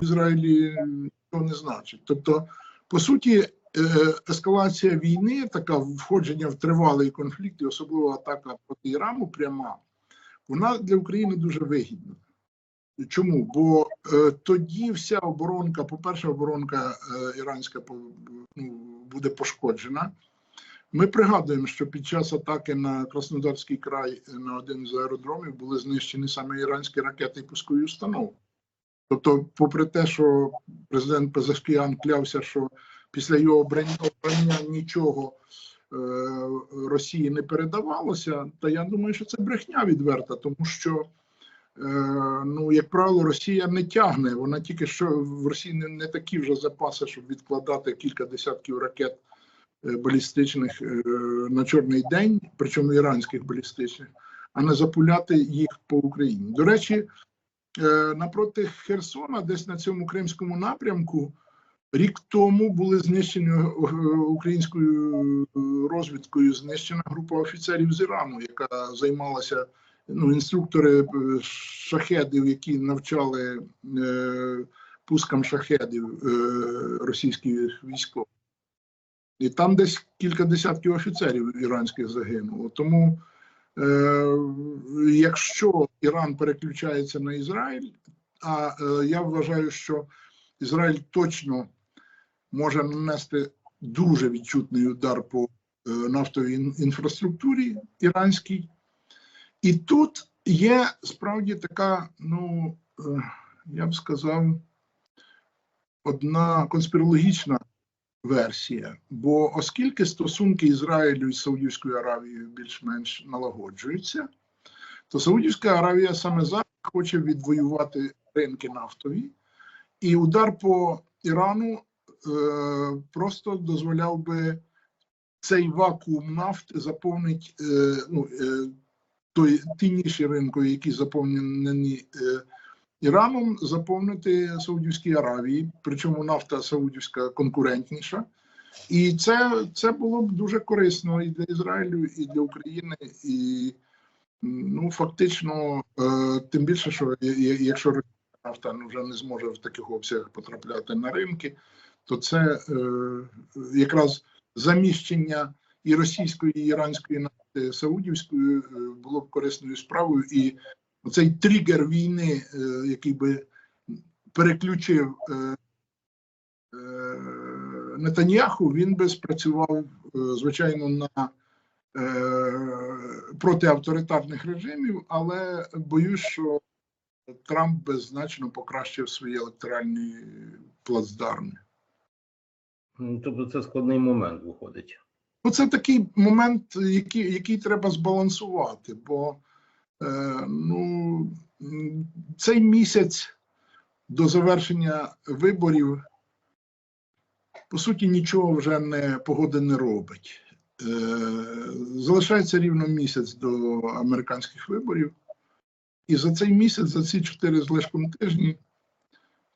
в Ізраїлі нічого не значить. Тобто, по суті, е, ескалація війни, така входження в тривалий конфлікт, і особливо атака проти Ірану пряма, вона для України дуже вигідна. Чому? Бо е, тоді вся оборонка, по-перше, оборонка е, іранська ну, буде пошкоджена. Ми пригадуємо, що під час атаки на Краснодарський край на один з аеродромів були знищені саме іранські ракети і пускові установи. Тобто, попри те, що президент Пезешкіян клявся, що після його обрання нічого е, Росії не передавалося, та я думаю, що це брехня відверта, тому що, е, ну, як правило, Росія не тягне. Вона тільки що в Росії не, не такі вже запаси, щоб відкладати кілька десятків ракет е, балістичних е, на чорний день, причому іранських балістичних, а не запуляти їх по Україні. До речі, напроти Херсона, десь на цьому кримському напрямку, рік тому були знищені е, українською е, розвідкою знищена група офіцерів з Ірану, яка займалася ну, інструктори е, шахедів, які навчали е, пускам шахедів е, російських військових. І там десь кілька десятків офіцерів іранських загинуло. Тому, е, якщо Іран переключається на Ізраїль, а е, я вважаю, що Ізраїль точно може нанести дуже відчутний удар по е, нафтовій інфраструктурі іранській. І тут є справді така, ну е, я б сказав, одна конспірологічна версія. Бо оскільки стосунки Ізраїлю і Саудівською Аравією більш-менш налагоджуються, то Саудівська Аравія саме зараз хоче відвоювати ринки нафтові, і удар по Ірану е, просто дозволяв би цей вакуум нафти заповнить е, ну, е, той, ті ніші ринку, які заповнені е, Іраном, заповнити Саудівській Аравії, причому нафта Саудівська конкурентніша. І це, це було б дуже корисно і для Ізраїлю, і для України, і ну фактично, е, тим більше, що якщо нафта ну, вже не зможе в таких обсягах потрапляти на ринки, то це е, якраз заміщення і російської, і іранської нафти саудівською е, було б корисною справою. І цей тригер війни, е, який би переключив е, е, Нетаньяху, він би спрацював, звичайно, на проти авторитарних режимів, але боюсь, що Трамп би значно покращив свої електоральні плацдарми. Тобто це складний момент виходить. Ну, це такий момент, який, який треба збалансувати, бо ну, цей місяць до завершення виборів, по суті, нічого вже не погода не робить. Е, залишається рівно місяць до американських виборів, і за цей місяць, за ці чотири з лишком тижні,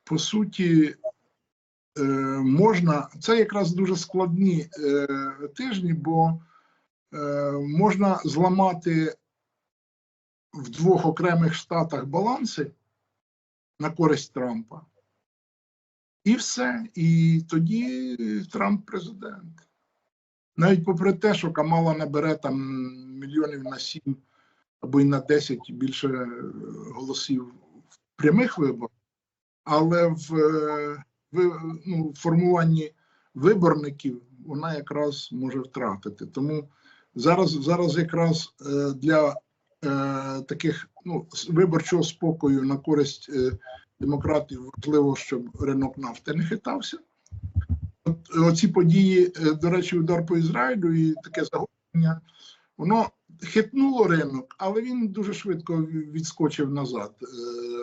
по суті, е, можна, це якраз дуже складні е, тижні, бо е, можна зламати в двох окремих штатах баланси на користь Трампа. І все. І тоді Трамп президент. Навіть попри те, що Камала набере там мільйонів на сім або й на 10 більше е, голосів в прямих виборах, але в е, ну, формуванні виборників вона якраз може втратити. Тому зараз, зараз якраз е, для таких ну, виборчого спокою на користь е, демократів важливо, щоб ринок нафти не хитався. От, оці події, е, до речі, удар по Ізраїлю і таке загострення, воно хитнуло ринок, але він дуже швидко відскочив назад, е,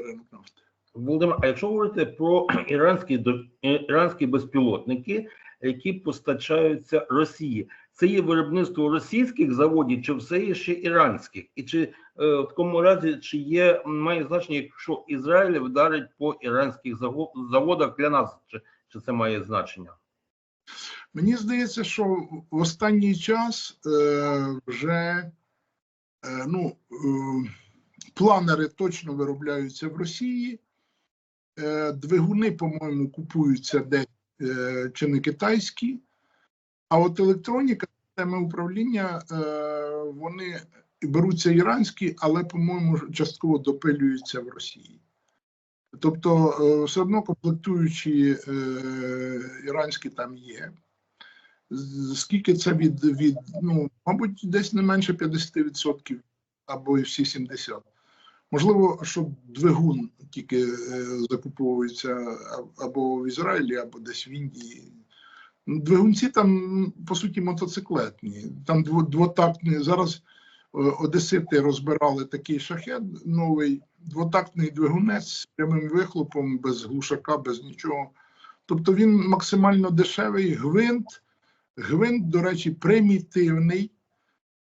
ринок нафти. Володимир, а якщо говорити про іранські до- іранські безпілотники, які постачаються Росії, це є виробництво російських заводів, чи все є ще іранських? І чи е, в такому разі чи є має значення, якщо Ізраїль вдарить по іранських заводах для нас, чи, чи це має значення? Мені здається, що в останній час е, вже е, ну, е, планери точно виробляються в Росії. е, двигуни, по-моєму, купуються десь е, чи не китайські, а от електроніка, системи управління, е, вони беруться іранські, але, по-моєму, частково допилюються в Росії. Тобто, е, все одно комплектуючі е, іранські там є. Скільки це від, від ну, мабуть, десь не менше 50% або і всі 70%. Можливо, що двигун тільки закуповується або в Ізраїлі, або десь в Індії. Двигунці там, по суті, мотоциклетні. Там дво- двотактні. Зараз е, одесити розбирали такий шахет новий, двотактний двигунець з прямим вихлопом, без глушака, без нічого. Тобто він максимально дешевий, гвинт. Гвинт, до речі, примітивний,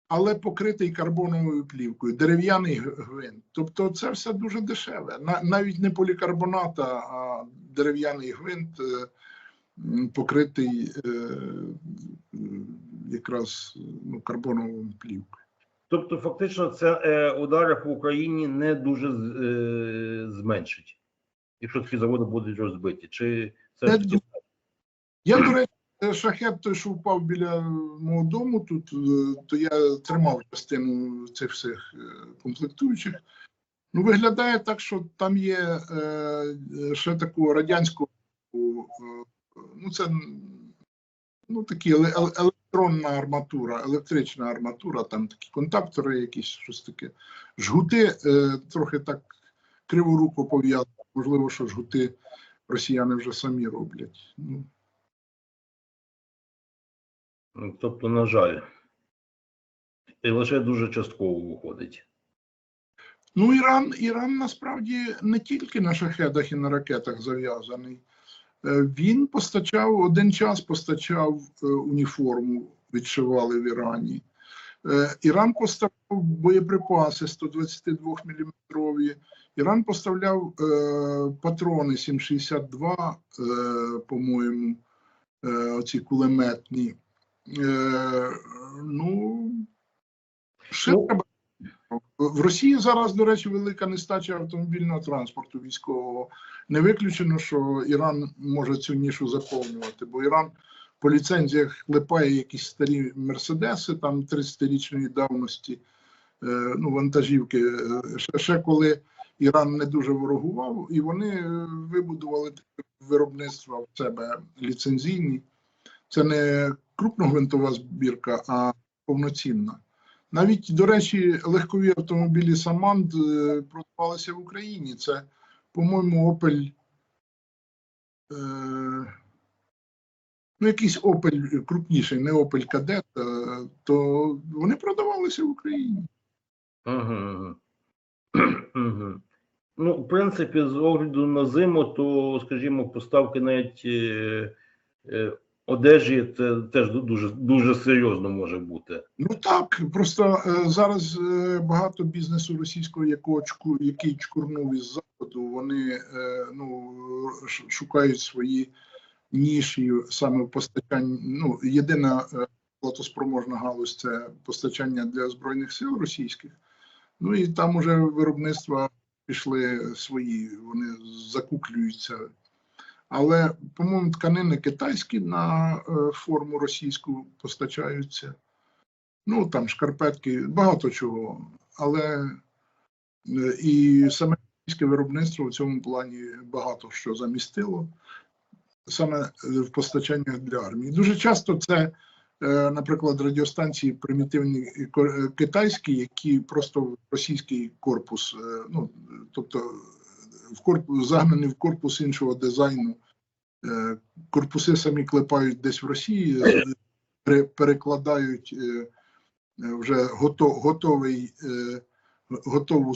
але покритий карбоновою плівкою, дерев'яний гвинт. Тобто це все дуже дешеве. На- Навіть не полікарбонат, а- дерев'яний гвинт е, покритий е, якраз ну, карбоновою плівкою. Тобто, фактично, це е, удари по Україні не дуже е, зменшить, якщо такі заводи будуть розбиті. Чи це Не ж Я, до речі, шахет той, що впав біля мого дому, тут, то я тримав частину цих всіх комплектуючих. Ну, виглядає так, що там є е, ще такого радянського, ну це ну, такі еле- еле- електронна арматура, електрична арматура, там такі контактори, якісь щось таке. Жгути е, трохи так криворуко пов'язані. Можливо, що жгути росіяни вже самі роблять. Ну, Ну, Тобто, на жаль, і лише дуже частково виходить. Ну, Іран, Іран насправді не тільки на шахедах і на ракетах зав'язаний. Е, Він постачав один час постачав е, уніформу, відшивали в Ірані. Е, Іран поставляв боєприпаси 122 мм. Іран поставляв е, патрони 7,62, е, по-моєму, е, оці кулеметні. Е, ну, ще Ну, треба в Росії зараз, до речі, велика нестача автомобільного транспорту військового. Не виключено, що Іран може цю нішу заповнювати, бо Іран по ліцензіях клепає якісь старі мерседеси, там 30-річної давності, е, ну, вантажівки. Ще, коли Іран не дуже ворогував, і вони е, вибудували таке виробництва в себе ліцензійні. Це не крупногвинтова збірка, а повноцінна. Навіть, до речі, легкові автомобілі Саманд е, продавалися в Україні. Це, по-моєму, Opel. Е, ну, якийсь Opel крупніший, не Opel е, то вони продавалися в Україні. Ну, в принципі, з огляду на зиму, то, скажімо, поставки навіть е, одежі це теж дуже, дуже серйозно може бути. Ну так, просто е, зараз е, багато бізнесу російського, якого який чкурнув із заходу, вони е, ну, шукають свої ніші саме в постачанні. Ну, єдина платоспроможна галузь це постачання для збройних сил російських. Ну і там уже виробництва пішли свої, вони закуклюються. Але, по-моєму, тканини китайські на е, форму російську постачаються. Ну, там шкарпетки, багато чого. Але е, і саме російське виробництво в цьому плані багато що замістило саме е, в постачаннях для армії. Дуже часто це, наприклад, радіостанції примітивні китайські, які просто російський корпус, ну тобто в корпус загнані в корпус іншого дизайну. Е, Корпуси самі клепають десь в Росії, перекладають е, е, вже гото, готовий, готову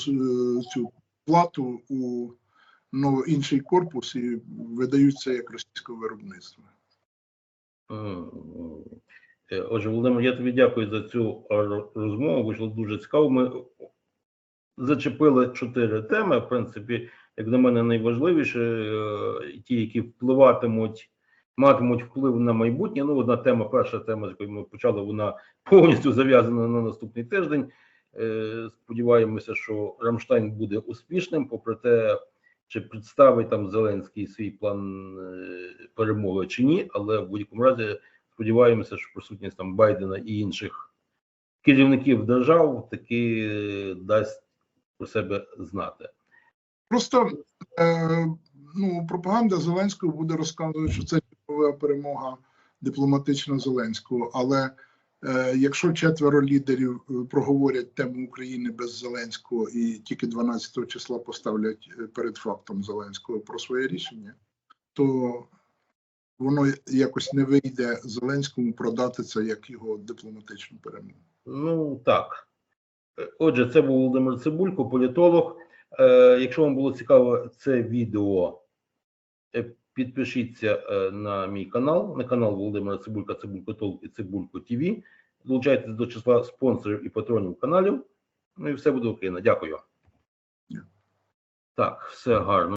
цю плату у ну, інший корпус і видаються як російського виробництва. Е, Отже, Володимир, я тобі дякую за цю розмову. Вийшло дуже цікаво. Ми зачепили чотири теми. В принципі, як на мене, найважливіше, е, ті, які впливатимуть, матимуть вплив на майбутнє. Ну, одна тема, перша тема, з якої ми почали, вона повністю зав'язана на наступний тиждень. Е, Сподіваємося, що Рамштайн буде успішним, попри те, чи представить там Зеленський свій план е, перемоги чи ні, але в будь-якому разі сподіваємося, що присутність там Байдена і інших керівників держав таки дасть про себе знати. Просто е, ну, пропаганда Зеленського буде розказувати, що це типова перемога дипломатична Зеленського. Але е, якщо четверо лідерів е, проговорять тему України без Зеленського і тільки 12 числа поставлять е, перед фактом Зеленського про своє рішення, то воно якось не вийде Зеленському продати це як його дипломатичну перемогу. Ну так. Е, Отже, це був Володимир Цибулько, політолог. Е, якщо вам було цікаво це відео, е, підпишіться е, на мій канал, на канал Володимира Цибулька, Цибулько Толк і Цибулько ТВ. Долучайтесь до числа спонсорів і патронів каналів. Ну і все буде Україна. Дякую. Дякую. Так, все гарно.